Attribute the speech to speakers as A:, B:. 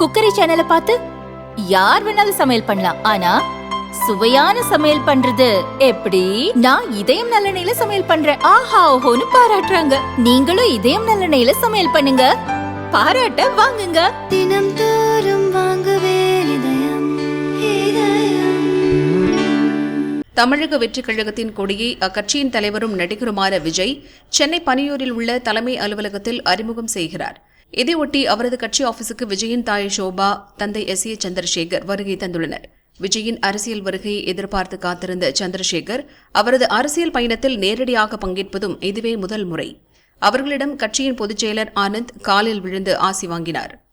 A: Cookery சேனலை பார்த்து யார் வேணாலும் சமையல் பண்ணலாம். ஆனா சுவையான சமையல் பண்றது எப்படி? நான் இதயம் நல்லெண்ணெயில சமையல் பண்றேன். ஆஹா ஓஹோன்னு பாராட்டுறாங்க. நீங்களும் இதயம் நல்லெண்ணெயில சமையல் பண்ணுங்க. பாராட்ட வாங்குங்க.
B: தினம் தோறும் வாங்குவே இதயம் இதயம்.
C: தமிழக வெற்றிக் கழகத்தின் கொடியை அக்கட்சியின் தலைவரும் நடிகருமான விஜய் சென்னை பனியூரில் உள்ள தலைமை அலுவலகத்தில் அறிமுகம் செய்கிறார். இதையொட்டி அவரது கட்சி ஆபீஸுக்கு விஜயின் தாய் ஷோபா தந்தை எஸ் ஏ சந்திரசேகர் வருகை தந்துள்ளனர். விஜயின் அரசியல் வருகையை எதிர்பார்த்து காத்திருந்த சந்திரசேகர் அவரது அரசியல் பயணத்தில் நேரடியாக பங்கேற்பதும் இதுவே முதல் முறை. அவர்களிடம் கட்சியின் பொதுச்செயலர் ஆனந்த் காலில் விழுந்து ஆசி வாங்கினார்.